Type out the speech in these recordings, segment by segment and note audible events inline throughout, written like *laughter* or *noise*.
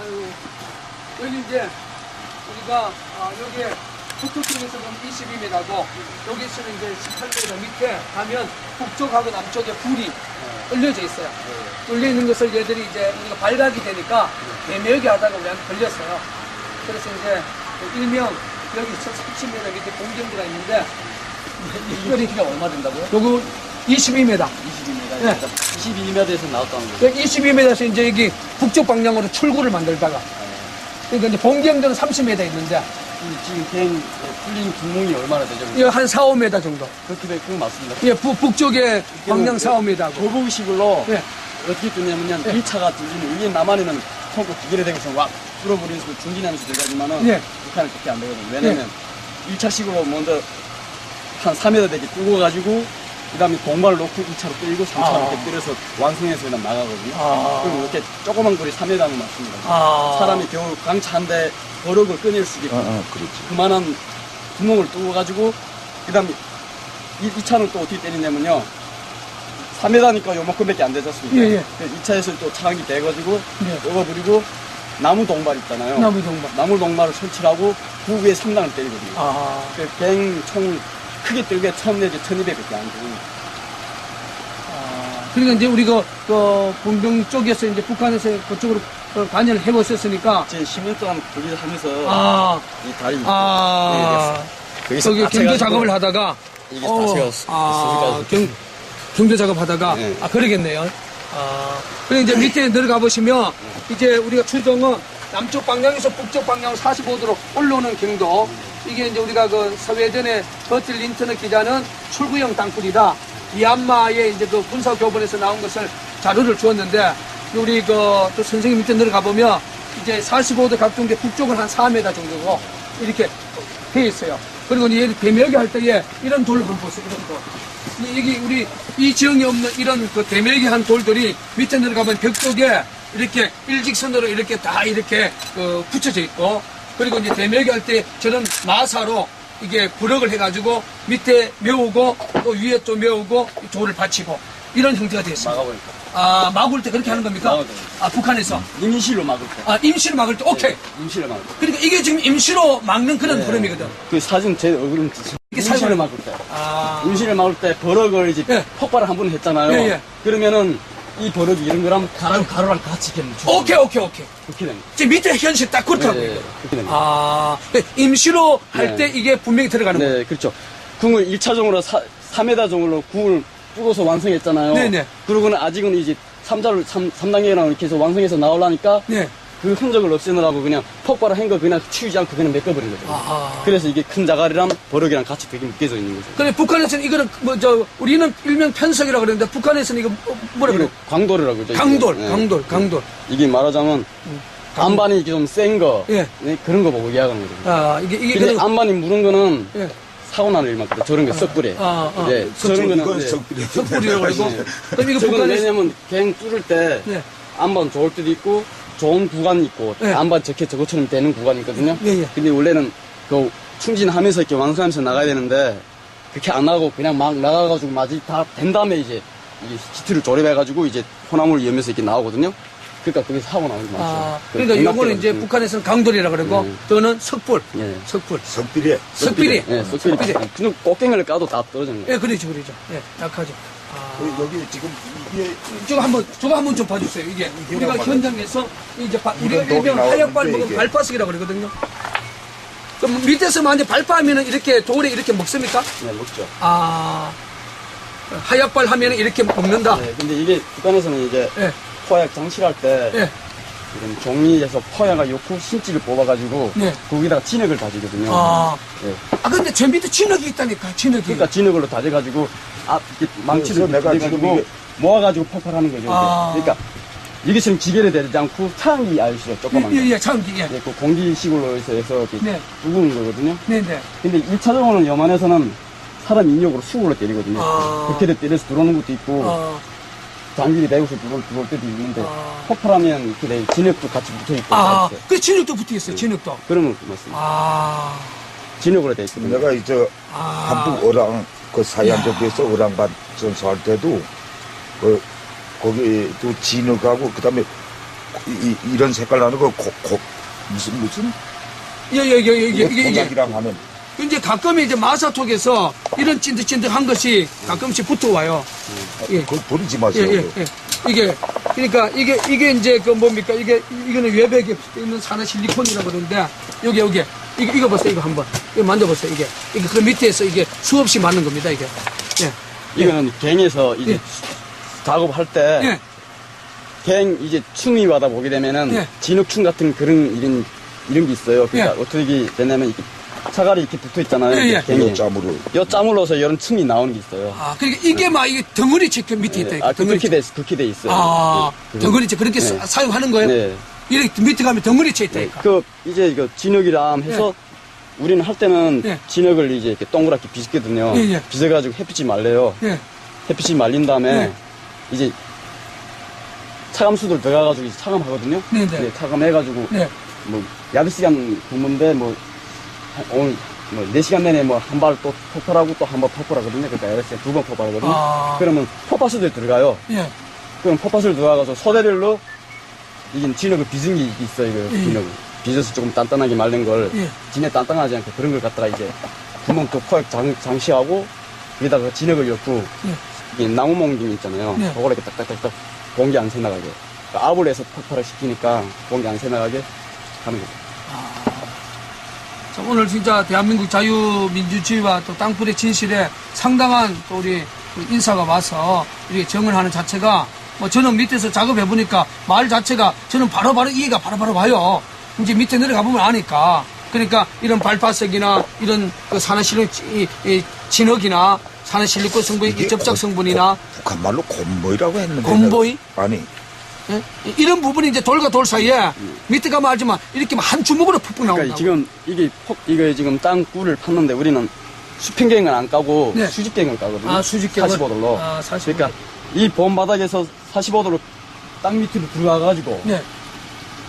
아이고, 여기 이제 우리가 아, 여기에 북쪽에서 보면 22m고 여기서는 이제 18m 밑에 가면 북쪽하고 남쪽에 불이 올려져 있어요. 뚫려 있는 것을 얘들이 이제 우리가 발각이 되니까 애매하게 하다가 우리한테 걸렸어요. 그래서 이제 그 일명 여기 30m 밑에 공정부가 있는데 이거 키가 얼마 된다고요? 요거 22m. 22m. 네. 22m에서 나왔다는 거죠. 22m에서 이제 여기 북쪽 방향으로 출구를 만들다가 그러니까 이제 본경도는 30m 있는데 이 지금 갱 풀린 구멍이 얼마나 되죠? 한 4, 5m 정도. 그렇게 되- 그거 맞습니다. 예, 북, 북쪽에 방향 4, 5m고. 거북식으로 예. 어떻게 뚫냐면요. 예. 1차가 뚫리면 이게 남한에는 통고 기계를 대고서 와 뚫어버리는 그 중진하면서 들어가지만은 예. 북한은 그렇게 안 되거든요. 왜냐면 1차식으로 먼저 한 3m 되게 뚫어가지고 그 다음에 동발을 놓고 2차로 끌고 3차로 아. 이렇게 끌어서 완성해서 그냥 나가거든요. 아. 그리고 이렇게 조그만 거리 3m는 맞습니다. 아. 사람이 겨우 강차한데 버럭을 끊을 수 있게끔 어, 어, 그렇지. 그만한 구멍을 뚫어가지고 그 다음에 이, 이 차는 또 어떻게 때리냐면요 3m니까 요만큼밖에 안 되지 않습니까? 예, 예. 이 차에서 또 차량이 돼가지고 예. 뽑아버리고 나무 동발 있잖아요 나무 동반. 나무 동발을 설치하고 그 위에 3단을 때리거든요 아. 그 갱총 크게 들게 처음 내지 1200밖에 안 되고 아. 그러니까 이제 우리가 그 봉병 쪽에서 이제 북한에서 그쪽으로 어, 관여를 해보셨으니까 제 10년 동안 거기서 하면서 아. 이 다리 아. 거기서 저기 다 경도 채가지고 작업을 하다가 이게 어, 다 세웠어 아, 경, 경도 작업 하다가 네. 아 그러겠네요. 아 그리고 이제 밑에 내려가 보시면 이제 우리가 추정은 남쪽 방향에서 북쪽 방향 45도로 올라오는 경도 이게 이제 우리가 그 서해전에 버틸 린턴의 기자는 출구형 땅굴이다. 미얀마의 이제 그 군사 교본에서 나온 것을 자료를 주었는데 우리 그 또 선생님 밑에 내려가 보면 이제 45도 각도인데 북쪽은 한 4m 정도고 이렇게 돼 있어요. 그리고 이제 대멸기 할 때에 이런 돌을 보세요. 이런 돌. 이- 여기 우리 이 지형에 없는 이런 그 대멸기 한 돌들이 밑에 내려가면 벽 쪽에 이렇게 일직선으로 이렇게 다 이렇게 그 붙여져 있고 그리고 이제 대멸기 할 때 저런 마사로 이게 부럭을 해가지고 밑에 메우고 또 위에 또 메우고 이 돌을 받치고 이런 형태가 되어 있습니다. 막아버릴까 아 막을 때 그렇게 하는 겁니까? 아 북한에서 임시로 막을 때 아 임시로 막을 때 오케이. 임시로 막을 때 그러니까 이게 지금 임시로 막는 그런 네. 흐름이거든. 그 사진 제 얼굴은 이게 사용하는- 막을 때 아 임시를 막을 때 버럭을 이제 예. 폭발을 한 번 했잖아요. 예, 예. 그러면은 이 버럭이 이런 거랑 가로, 가로랑 같이 이렇게 쭉 오케이 오케이 오케이. 그렇게 됩니다. 지금 밑에 현실 딱 그렇다고. 네, 이거. 네, 그렇게 됩니다. 아, 임시로 할 네. 때 이게 분명히 들어가는 거예요. 네, 그렇죠. 궁을 1차적으로 3m 정도로 궁을 뚫어서 완성했잖아요. 네, 네. 그러고는 아직은 이제 3자를 3, 삼단계랑 이렇게 해서 완성해서 나오려니까 네. 그 흔적을 없애느라고 그냥 폭발을 한 거 그냥 치우지 않고 그냥 메꿔버린 거죠. 아하. 그래서 이게 큰 자갈이랑 버럭이랑 같이 되게 묶여져 있는 거죠. 근데 북한에서는 이거는 뭐 저 우리는 일명 편석이라고 그러는데 북한에서는 이거 뭐- 뭐라 그래? 이거 광돌이라고 그러죠. 이게. 강돌, 네. 강돌, 강돌. 이게 말하자면 안반이 이렇게 좀 센 거, 예. 네, 그런 거 보고 이야기하는 거죠. 아, 이게 이게 근데 그냥- 안반이 무른 거는 예. 사고 나는 일만 거든 저런 게 썩불에. 아, 아. 네, 저런 거는 이건 네. 석불이. 석불이라고 그러고. 네. 그럼 이거 저건 북한에서 왜냐면 갱 뚫을 때 네. 안반 좋을 때도 있고 좋은 구간이 있고 네. 안반 적게 저것처럼 되는 구간이 있거든요. 예, 예. 근데 원래는 그 충진하면서 이렇게 완성하면서 나가야 되는데 그렇게 안 하고 그냥 막 나가가지고 마지 다된 다음에 이제 이게 히트를 조립해가지고 이제 호나무를 이으면서 이렇게 나오거든요. 그러니까 그게 사고 나는 게 많죠. 아, 그 그러니까 요거는 이제 있으면. 북한에서는 강돌이라고 그러고 네. 저는 석불. 예. 석불. 석비리. 석비리. 예, 썩들이 석비리. 그냥 꽃갱이를 까도 다 떨어지는 거예요. 예, 그렇죠, 그렇죠. 예, 약하죠. 아. 여기 지금 이게 저거 한번 저거 한번 좀 봐주세요. 이게 우리가. 현장에서 이제 바- 우리가 일명 나오는데 발목은 이게. 발파식이라고 그러거든요. 그럼 밑에서 만약 발파하면은 이렇게 돌에 이렇게 먹습니까? 네, 먹죠. 아 하얗발 하면은 이렇게 먹는다. 네, 근데 이게 북한에서는 이제 예, 포약 장치할 때 예. 이런 종이에서 포약과 요코 심지를 뽑아가지고 네. 거기다가 진흙을 다지거든요. 아, 예. 아 근데 저 밑에 진흙이 있다니까 진흙이. 그러니까 진흙으로 다져가지고 앞 이렇게 망치를 그래서 내가 지금 다져가지고 이게- 모아가지고 폭발하는 거죠. 아. 그러니까 이게 지금 기계를 대지 않고 차항기 아시죠? 조그만 거. 예, 예, 참기 예. 예, 그 공기식으로 해서 해서 이렇게 네. 뚫는 거거든요. 네, 네. 근데 1차적으로는 여만에서는 사람 인력으로 수구로 때리거든요. 아. 그렇게 때려서 들어오는 것도 있고 어, 장기를 대고서 들어올, 들어올 때도 있는데 아. 폭발하면 이렇게 돼, 진흙도 같이 붙어있고 아, 이렇게. 그 진흙도 붙어 있어요. 진흙도. 그러면 맞습니다. 아, 진흙으로 돼 있거든요. 내가 이제 아. 한북 어랑 그 사이안 쪽에서 어랑반 전수할 때도 그 거기 또 진흙하고 그다음에 이, 이, 런 색깔 나는 거 고, 고, 무슨 무슨 예, 예, 예, 예, 곤약이랑 하면 이제 가끔 이제 마사톡에서 이런 찐득찐득한 것이 가끔씩 붙어와요. 예. 그걸 버리지 예, 마세요. 예, 예. 이게, 그러니까 이게, 이게 이제 그 뭡니까? 이게, 이거는 외벽에 있는 산화 실리콘이라고 그러는데, 여기, 여기. 이거, 이거 보세요, 이거 한번. 이거 만져보세요, 이게. 이게 그 밑에서 이게 수없이 맞는 겁니다, 이게. 예. 이거는 갱에서 이제 예. 작업할 때 예. 갱 이제 충이 와다 보게 되면은 예. 진흙충 같은 그런 이런 이런 게 있어요. 그러니까 예. 어떻게 되냐면 이렇게 차갈이 이렇게 붙어 있잖아요. 예, 예. 이거 짬으로 요 짬으로서 이런 층이 나오는 게 있어요. 아, 그러니까 이게 막 이게 덩어리째 그 밑에 있다, 이거. 아, 그 덩어리째. 그렇게 돼, 그렇게 돼 있어요. 아, 그- 덩어리째 그렇게 네. 사- 사용하는 거예요? 네. 이렇게 밑에 가면 덩어리째 있다, 네. 그 이제 이거 진흙이랑 해서 우리는 할 때는 예. 진흙을 이제 이렇게 동그랗게 빚거든요. 예, 예. 빚어가지고 햇빛이 말려요. 예. 햇빛이 말린 다음에 네. 이제 차감수들 들어가가지고 이제 차감하거든요. 네, 네. 차감해가지고 네. 뭐 야드 시간 근무인데 뭐 한- 오늘 뭐 4시간 내내 뭐 한 발 또 폭발하고 또한발 폭발하거든요. 그러니까 야드 시간 두번 폭발하거든요. 아. 그러면 폭파수들 들어가요. 예. 그럼 폭파수를 들어가서 소대를로 이게 진흙을 빚은 게 있어요. 그 예. 진흙 빚어서 조금 단단하게 말린 걸 예. 진에 단단하지 않게 그런 걸 갖다가 이제 구멍 또 코액 장, 장시하고 여기다가 진흙을 엮고 예. 이게 나무 몽둥이 있잖아요. 네. 그걸 이렇게 딱딱딱딱 공기 안 새나가게. 그러니까 압을 해서 폭발을 시키니까 공기 안 새나가게 하는 거죠. 자, 오늘 진짜 대한민국 자유민주주의와 또 땅굴의 진실에 상당한 또 우리 그 인사가 와서 이렇게 정을 하는 자체가 뭐 저는 밑에서 작업해 보니까 말 자체가 저는 바로바로 이해가 바로 바로 와요. 이제 밑에 내려가 보면 아니까. 그러니까 이런 발파색이나 이런 그 산화실리 이- 이 진흙이나 산화실리콘 성분이 이게 접착 고- 성분이나 북한 말로 곰보이라고 했는데 곰보이? 아니 예? 이런 부분이 이제 돌과 돌 사이에 밑에 가면 알지만 이렇게 한 주먹으로 푹푹 나온다. 그러니까 지금 이게 폭, 이거 지금 땅 꿀을 팠는데 우리는 수평갱을 안 까고 네. 수직갱을 까거든요. 아, 수직갱을? 45도로. 아, 45 도. 그러니까 이 범 바닥에서 45도로 땅 밑으로 들어가가지고 네.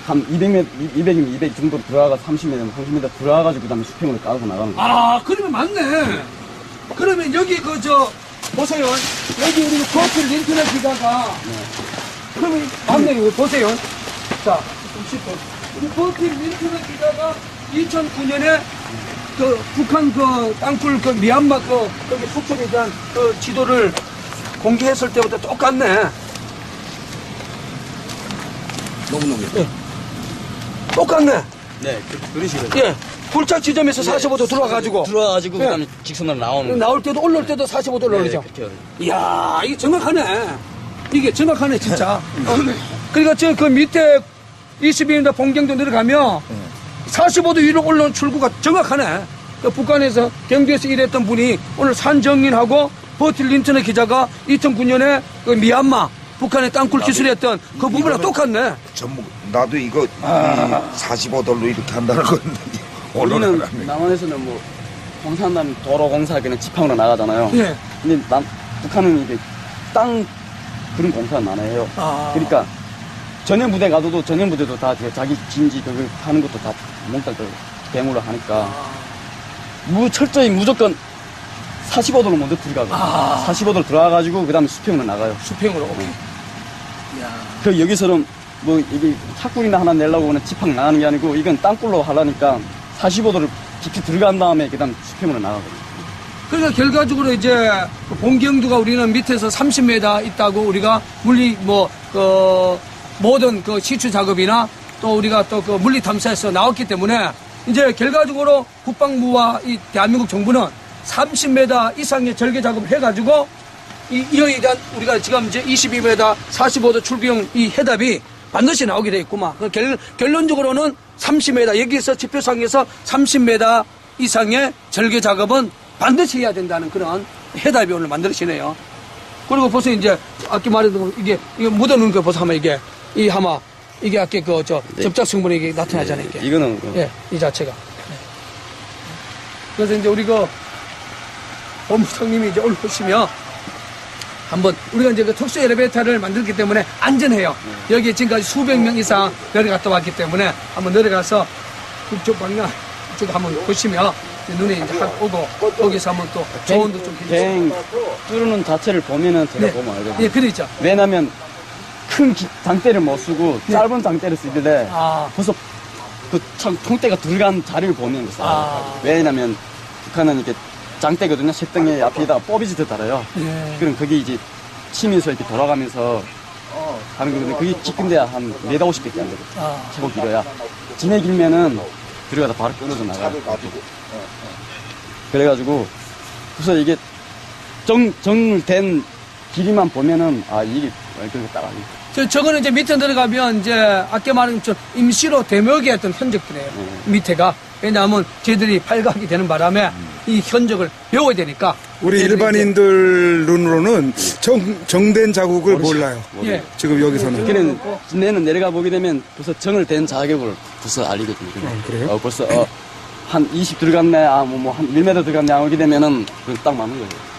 한 200m, 200이면 200 정도 들어가가 30m, 30m 들어가가지고 그 다음에 수평으로 까고 나가는 거예요. 아, 그러면 맞네. 그러면 여기 그 저 보세요. 여기 우리 코어필 린트널 기가가 그러면 맞네. 이거 보세요. 자, 좀 짚어. 우리 코어필 린트널 기가가 2009년에 그 북한 그 땅굴 그 미얀마 그 여기 북쪽에 대한 그 지도를 공개했을 때부터 똑같네. 너무너무 예. 똑같네. 네, 그, 그런 식으로. 예. 굴착 지점에서 45도 들어와가지고 들어와가지고 네. 그 다음에 직선으로 나오는. 나올 때도 올라올 때도 45도로 네, 올리죠. 그렇게 올려요. 이야, 이게 정확하네. 이게 정확하네, 진짜. 어. 그러니까 저 그 밑에 22m 본경도 내려가면 45도 위로 올라온 출구가 정확하네. 그 북한에서 경주에서 일했던 분이 오늘 산정민하고 버틸 린턴의 기자가 2009년에 그 미얀마 북한의 땅굴 기술했던 그 부분이랑 똑같네. 전부 나도 이거 이 45도로 이렇게 한다는 건데 *laughs* 우리는. 남한에서는 뭐 공사한다면 도로 공사 그냥 지팡으로 나가잖아요. 예. 근데 남, 북한은 이게 땅 그런 공사는 안 해요. 아. 그러니까 전현 부대 가도 전현 부대도 다 자기 진지 그걸 하는 것도 다 몽땅 그 배물로 하니까 무 철저히 무조건 45도로 먼저 들어가고 아. 45도로 들어가가지고 그 다음에 수평으로 나가요. 수평으로. 네. 이야. 그 여기서는 뭐 이게 차꿀이나 하나 내려고 하는 지팡 나가는 게 아니고 이건 땅굴로 하려니까 45도를 깊이 들어간 다음에 그 다음 수평으로 나가거든요. 그러니까 결과적으로 이제 그 본경도가 우리는 밑에서 30m 있다고 우리가 물리 뭐 그 모든 그 시추 작업이나 또 우리가 또 그 물리 탐사에서 나왔기 때문에 이제 결과적으로 국방부와 이 대한민국 정부는 30m 이상의 절개 작업을 해가지고 이 이에 대한 우리가 지금 이제 22m 45도 출비용 이 해답이 반드시 나오게 돼 있구만. 그 결, 결론적으로는 30m 여기서 지표상에서 30m 이상의 절개 작업은 반드시 해야 된다는 그런 해답이 오늘 만들어지네요. 그리고 보세요 이제 아까 말했던 거 이게 이거 묻어놓은 거 보세요 하면 이게 이 하마 이게 아까 그 저 접착 성분이 이게 나타나잖아요 이게. 이거는 그 예, 이 자체가. 예. 그래서 이제 우리 그 본부장님이 이제 올라오시면 한번 우리가 이제 그 특수 엘리베이터를 만들기 때문에 안전해요. 여기 지금까지 수백 명 이상 내려갔다 왔기 때문에 한번 내려가서 그쪽 방향 쪽 한번 보시면 눈에 이제 확 오고 거기서 한번 또 조언도 좀 해주시고. 갱 뚫는 자체를 보면은 제가 네. 보면 알거든요. 예, 그러죠. 왜냐면 큰 기- 장대를 못 쓰고 짧은 장대를 쓰길래 아, 벌써 그참 통대가 들어간 자리를 보는 거예요. 아. 왜냐면 북한은 이렇게 장대거든요. 색등에 앞에다가 뽀비지도 달아요. 예. 그럼 그게 이제 치면서 이렇게 돌아가면서 하는 거거든요. 그게 깊은데야 한 4, 50밖에 안 되거든요. 아, 최고 길어야. 진해 길면은 들어가다 바로 끊어져 나가요. 그래가지고 그래서 이게 정, 정된 길이만 보면은 아 이게 거딱 아니 저, 저거는 이제 밑에 들어가면 이제 아까 말한 것처럼 임시로 대목이 했던 흔적들이에요. 밑에가. 왜냐하면 쟤들이 발각이 되는 바람에 이 흔적을 배워야 되니까. 우리 일반인들 눈으로는 정, 정된 자국을 몰라요. 이제, 예. 지금 여기서는. 그는 진해는 내려가 보게 되면 벌써 정을 된 자격을 벌써 알리거든요. 아, 그래요? 어, 벌써 어, 한 20 들어갔네, 아, 뭐, 뭐, 한 1m 들어갔네, 하게 되면은, 그딱 맞는 거예요.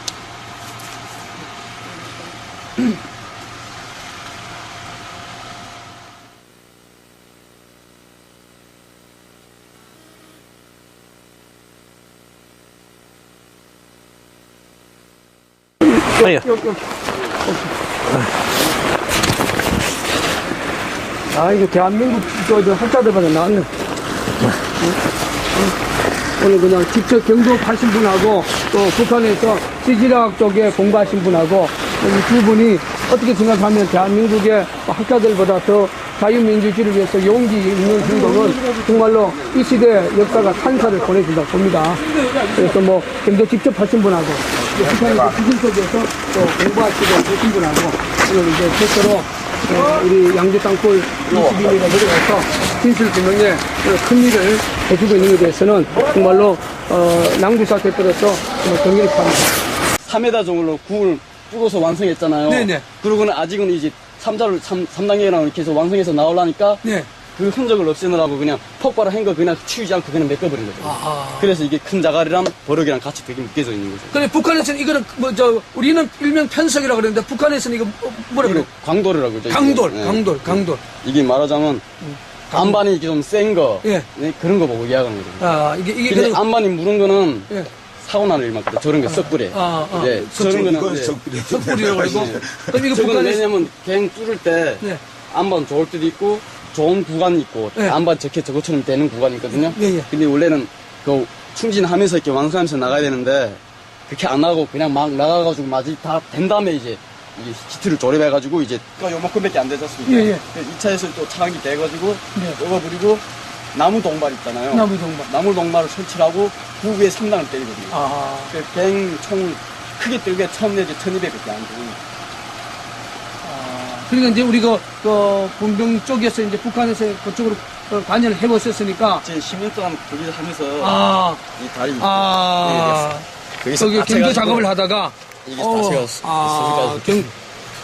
아, 이거 대한민국 저, 저 학자들마다 나왔네. 오늘 그냥 직접 경도하신 분하고 또 북한에서 지질학 쪽에 공부하신 분하고 이 두 분이 어떻게 생각하면 대한민국의 학자들보다 더 자유민주주의를 위해서 용기 있는 행동은 정말로 이 시대 역사가 찬사를 보내준다고 봅니다. 그래서 뭐 경도 직접 하신 분하고 또 북한에서 지질 쪽에서 또 공부하시고 계신 분하고 오늘 이제 최초로 어, 우리 양주 땅굴 22미가 내려가서 진실 규명에 큰 일을 해주고 있는 것에 대해서는 정말로 어, 낭부 사태 때로서 정말 경의를 표합니다. 3m 정도로 구을 뚫어서 완성했잖아요. 네네. 그러고는 아직은 이제 3자를, 3, 삼단계랑 이렇게 해서 완성해서 나오려니까, 네. 그 흔적을 없애느라고 그냥 폭발을 한 거 그냥 치우지 않고 그냥 메꿔버린 거죠. 아하. 그래서 이게 큰 자갈이랑 버럭이랑 같이 되게 묶여져 있는 거죠. 근데 북한에서는 이거는 뭐 저 우리는 일명 편석이라고 그러는데 북한에서는 이거 뭐- 뭐라 그래? 이거 광돌이라고 그러죠. 이게. 강돌, 네. 강돌, 강돌. 이게 말하자면 안반이 이렇게 좀 센 거, 예. 네, 그런 거 보고 이해하는 거죠. 아 이게 이게 근데 안반이 무른 거는 예. 사고 나는 일 많거든. 저런 게 썩불에. 아, 아. 네, 저런 거는 이건 네. 석불이 석불이라고 그러고. 그럼 이거 북한에서 왜냐면 갱 뚫을 때 네. 안반 좋을 때도 있고 좋은 구간이 있고 네. 안반 적게 저것처럼 되는 구간이 있거든요. 예, 예. 근데 원래는 그 충진하면서 이렇게 완성하면서 나가야 되는데 그렇게 안 하고 그냥 막 나가가지고 마지 다 된 다음에 이제 이게 시트를 조립해가지고 이제 그 요만큼밖에 안 되지 않습니까? 예, 예. 2차에서 또 차량이 돼가지고 네. 먹어버리고 나무 동발 있잖아요. 나무 동발. 나무 동발을 설치하고 그 위에 3단을 때리거든요. 아 그갱 총을 크게 들게 처음 내지 1200밖에 안 되고 그러니까 이제 우리가 그 분병 쪽에서 이제 북한에서 그쪽으로 어, 관여를 해보셨으니까 제 10년 동안 거기서 하면서 아 이 다리 아, 예, 거기서 다쳐가지고 작업을 하다가 이게 어, 다쳐가 아, 있으니까 경,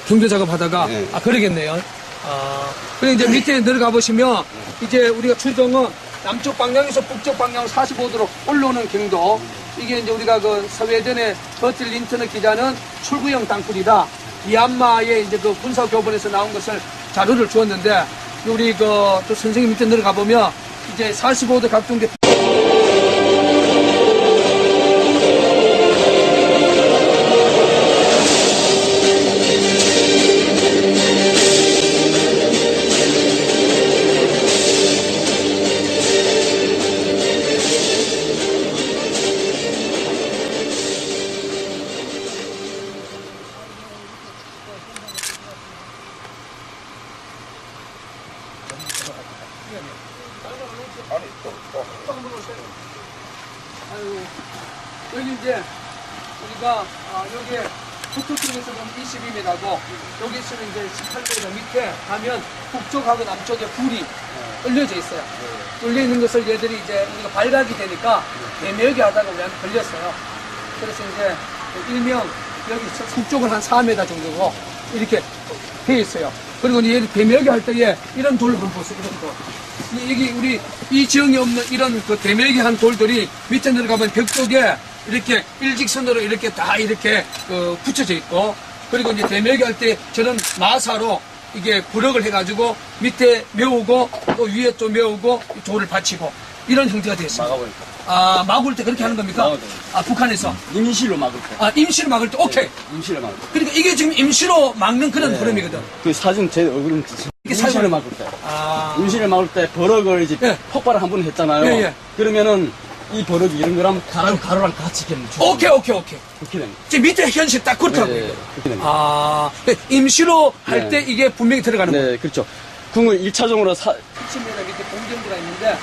경도 작업하다가 네. 아 그러겠네요. 아 그리고 이제 밑에 내려가 보시면 이제 우리가 추정은 남쪽 방향에서 북쪽 방향 45도로 올라오는 경도 이게 이제 우리가 그 서해전에 버틸 인터넷 기자는 출구형 땅굴이다. 미얀마의 이제 그 군사 교본에서 나온 것을 자료를 주었는데 우리 그 또 선생님 밑에 내려가 보면 이제 45도 각종 대 아유, 여기 이제 우리가 아, 여기에 북쪽 쪽에서 보면 22m고 여기서는 이제 18m 밑에 가면 북쪽하고 남쪽에 불이 떨려져 있어요. 떨려 있는 것을 얘들이 이제 우리가 발각이 되니까 대멸기 하다가 우리한테 걸렸어요. 그래서 이제 일명 여기 북쪽은 한 4m 정도고 이렇게 돼 있어요. 그리고 이제 대멸기 할 때에 이런 돌을 한번 보세요. 이런 돌. 이- 여기 우리 이 지형에 없는 이런 그 대멸기 한 돌들이 밑에 내려가면 벽 쪽에 이렇게 일직선으로 이렇게 다 이렇게 그 붙여져 있고 그리고 이제 대멸기 할 때 저런 마사로 이게 부력을 해가지고 밑에 메우고 또 위에 또 메우고 돌을 받치고 이런 형태가 되어 있습니다. 막아버리니까 아, 막을 때 그렇게 하는 겁니까? 막을 때. 아, 북한에서. 임시로 막을 때. 아, 임시로 막을 때, 오케이. 임시로 막을 때. 그러니까 이게 지금 임시로 막는 그런 네. 흐름이거든. 그 사진 제 얼굴은 이게 임시를 사용하는- 막을 때. 아. 임시를 막을 때 버럭을 이제 예. 폭발을 한 번 했잖아요. 예, 예. 그러면은 이 버럭이 이런 거랑 가로, 가로랑 같이 이렇게 쭉 오케이, 오케이, 오케이. 그렇게 됩니다. 지금 밑에 현실 딱 그렇다고. 네, 그렇게 됩니다. 아, 네, 임시로 할 네. 때 이게 분명히 들어가는 거예요. 네, 그렇죠. 궁을 1차적으로 사, 10m 밑에 공정지가 있는데,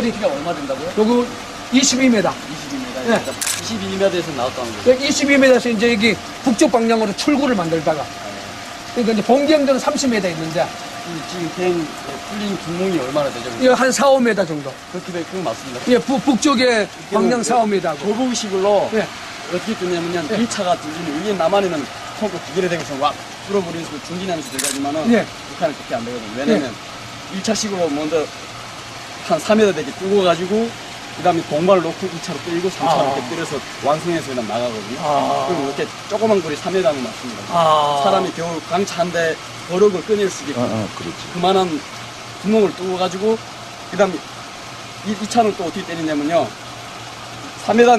리가 얼마 된다고요? 요거 22m. 22m. 네. 22m에서 나왔다는 거죠. 22m에서 이제 여기 북쪽 방향으로 출구를 만들다가, 그러니까 이제 본경도는 30m 있는데, 이 지금 된 풀린 구멍이 얼마나 되죠? 이거 한 4, 5m 정도. 그렇게 돼, 그거 맞습니다. 예, 북, 북쪽에 방향 4, 5m고. 거북식으로 예. 어떻게 뚫냐면요. 예. 1차가 뚫리면 위에 남한에는 손톱 기계를 대고서 막 뚫어버리면서 중진하면서 들어가지만은 예. 북한은 그렇게 안 되거든요. 왜냐면 1차식으로 먼저 한 3m 되게 뚫어가지고 그 다음에 동발을 놓고 2차로 뚫고 3차로 아. 이렇게 뚫어서 완성해서 그냥 나가거든요. 아. 그럼 이렇게 조그만 거리 3m면 맞습니다. 아. 사람이 겨우 강차한데 버럭을 끊을 수 있게끔 어, 그렇지. 그만한 구멍을 뚫어가지고 그 다음에 이, 이 차는 또 어떻게 때리냐면요 3m니까